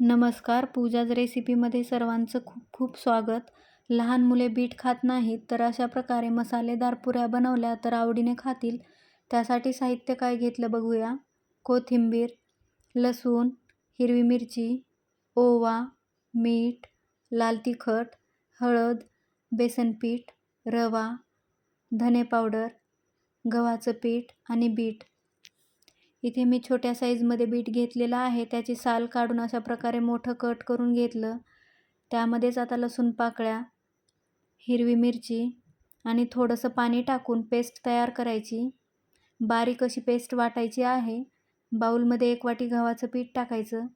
नमस्कार पूजाज रेसिपीमध्ये सर्वांचं खूप खूप स्वागत. लहान मुले बीट खात नाहीत तर अशा प्रकारे मसालेदार पुऱ्या बनवल्या तर आवडीने खातील. त्यासाठी साहित्य काय घेतलं बघूया. कोथिंबीर लसूण हिरवी मिरची ओवा मीठ लाल तिखट हळद बेसन पीठ रवा धने पावडर गव्हाचं पीठ आणि बीट. इथे मी छोट्या साईजमध्ये बीट घेतलेला आहे. त्याची साल काढून अशा प्रकारे मोठं कट करून घेतलं. त्यामध्येच आता लसूण पाकळ्या हिरवी मिरची आणि थोडंसं पाणी टाकून पेस्ट तयार करायची. बारीक अशी पेस्ट वाटायची आहे. बाऊलमध्ये एक वाटी गव्हाचं पीठ टाकायचं.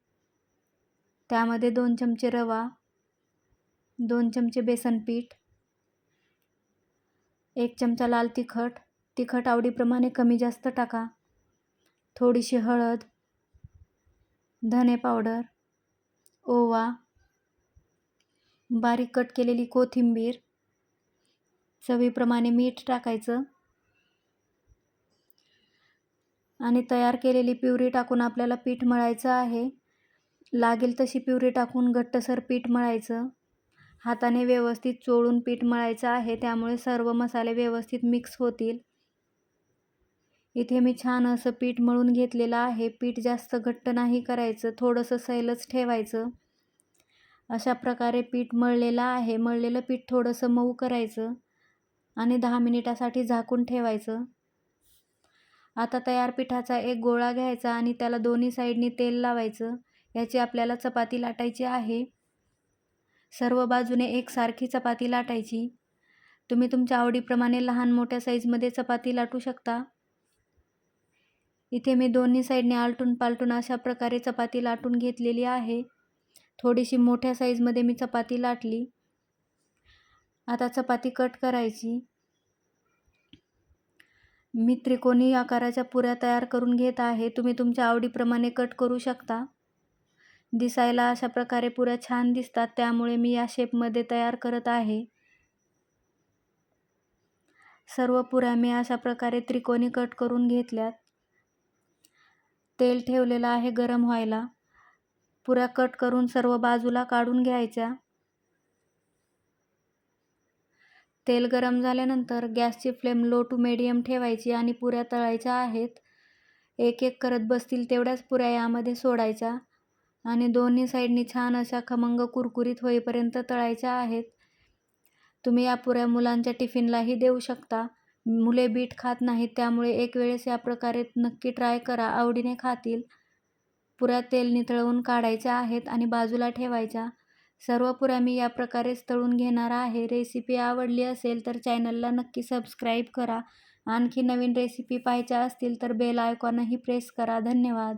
त्यामध्ये दोन चमचे रवा दोन चमचे बेसन पीठ एक चमचा लाल तिखट. तिखट आवडीप्रमाणे कमी जास्त टाका. थोडीशी हळद धने पावडर ओवा बारीक कट केलेली कोथिंबीर चवीप्रमाणे मीठ टाकायचं आणि तयार केलेली प्युरी टाकून आपल्याला पीठ मळायचं आहे. लागेल तशी प्युरी टाकून घट्टसर पीठ मळायचं. हाताने व्यवस्थित चोळून पीठ मळायचं आहे त्यामुळे सर्व मसाले व्यवस्थित मिक्स होतील. इथे मी छान असं पीठ मळून घेतलेलं आहे. पीठ जास्त घट्ट नाही करायचं थोडंसं सैलच ठेवायचं. अशा प्रकारे पीठ मळलेलं आहे. मळलेलं पीठ थोडंसं मऊ करायचं आणि दहा मिनिटासाठी झाकून ठेवायचं. आता तयार पिठाचा एक गोळा घ्यायचा आणि त्याला दोन्ही साईडनी तेल लावायचं. याची आपल्याला चपाती लाटायची आहे. सर्व बाजूने एकसारखी चपाती लाटायची. तुम्ही तुमच्या आवडीप्रमाणे लहान मोठ्या साईजमध्ये चपाती लाटू शकता. इथे मी दोन्ही साईडने आलटून पालटून अशा प्रकारे चपाती लाटून घेतलेली आहे. थोडीशी मोठ्या साईजमध्ये मी चपाती लाटली. आता चपाती कट करायची. मी त्रिकोणी आकाराच्या पुऱ्या तयार करून घेत आहे. तुम्ही तुमच्या आवडीप्रमाणे कट करू शकता. दिसायला अशा प्रकारे पुऱ्या छान दिसतात त्यामुळे मी या शेपमध्ये तयार करत आहे. सर्व पुऱ्या मी अशा प्रकारे त्रिकोणी कट करून घेतल्यात. तेल ठेवलेलं आहे गरम व्हायला. पुऱ्या कट करून सर्व बाजूला काढून घ्यायच्या. तेल गरम झाल्यानंतर गॅसची फ्लेम लो टू मेडियम ठेवायची आणि पुऱ्या तळायच्या आहेत. एक एक करत बसतील तेवढ्याच पुऱ्या यामध्ये सोडायच्या आणि दोन्ही साईडनी छान अशा खमंग कुरकुरीत होईपर्यंत तळायच्या आहेत. तुम्ही या पुऱ्या मुलांच्या टिफिनलाही देऊ शकता. मुले बीट खात नाहीत त्यामुळे एक वेळेस या प्रकारे नक्की ट्राय करा. आवडीने खातील. पुऱ्या तेल नितळवून काढायच्या आहेत आणि बाजूला ठेवायच्या. सर्व पुऱ्या मी या प्रकारेच तळून घेणार आहे. रेसिपी आवडली असेल तर चॅनलला नक्की सबस्क्राईब करा. आणखी नवीन रेसिपी पाहायच्या असतील तर बेल आयकॉनही प्रेस करा. धन्यवाद.